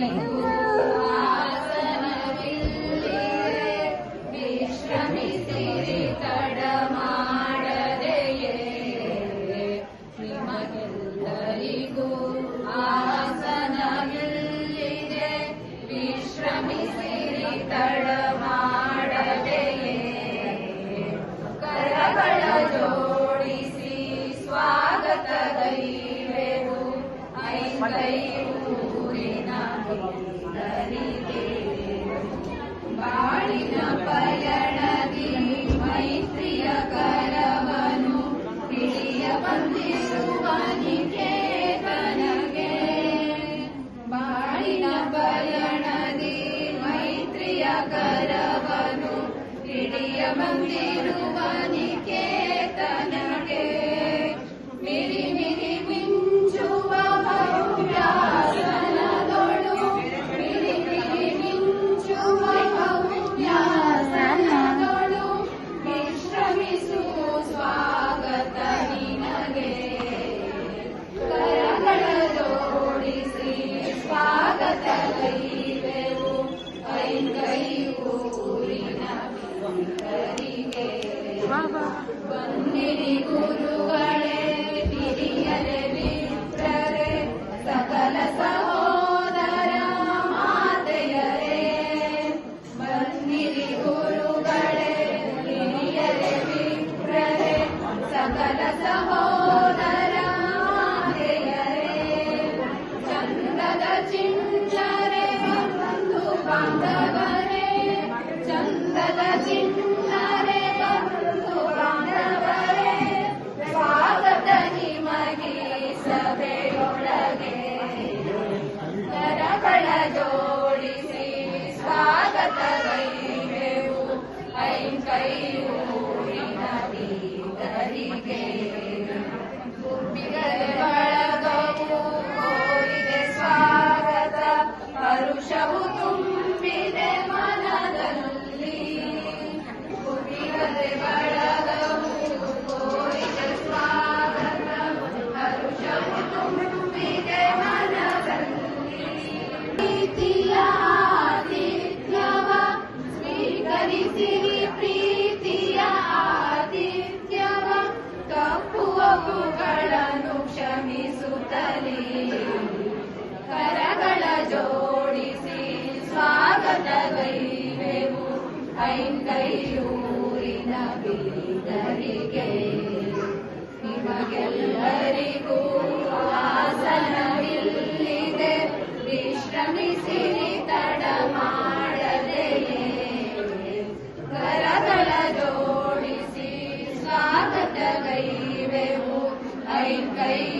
ಮೇಲೆ ವಿಶ್ರಮಿಸಿರಿ ತಡ ಮಾಡದೆಯೇ ನಿಮಗೆಲ್ಲರಿಗೂ ಆಸನವಿಲ್ಲಿದೆ ವಿಶ್ರಮಿಸಿರಿ ತಡ ಮಾಡದೆಯೇ ಕರಗಳ ಜೋಡಿಸಿ ಸ್ವಾಗತ ಗೈವೆವು ಐ ಬಾಳಿನ ಪಯಣದಿ ಮೈತ್ರಿಯ ಕರವನು ಬಂದಿರುವನಿಗೆ ಕನಗೆ ಬಾಳಿನ ಪಯಣದಿ ಮೈತ್ರಿಯ ಕರವನು ಹಿಡಿಯ ಬಂದಿರುವನಿಗೆ ತನಗೆ ಸ್ವಾಗತ ಗೈವೆವು ಜೋಡಿಸಿ ಸ್ವಾಗತ ಗೈವೆವು ಐಕೈಯೂರಿನ ಬೀಗರಿಗೆ ಗುಬ್ಬಿಗರೆ ತಪ್ಪುವವುಗಳನ್ನು ಕ್ಷಮಿಸುತ್ತಲೇ. ಕರಗಳ ಜೋಡಿಸಿ ಸ್ವಾಗತ ಗೈವೆವು caí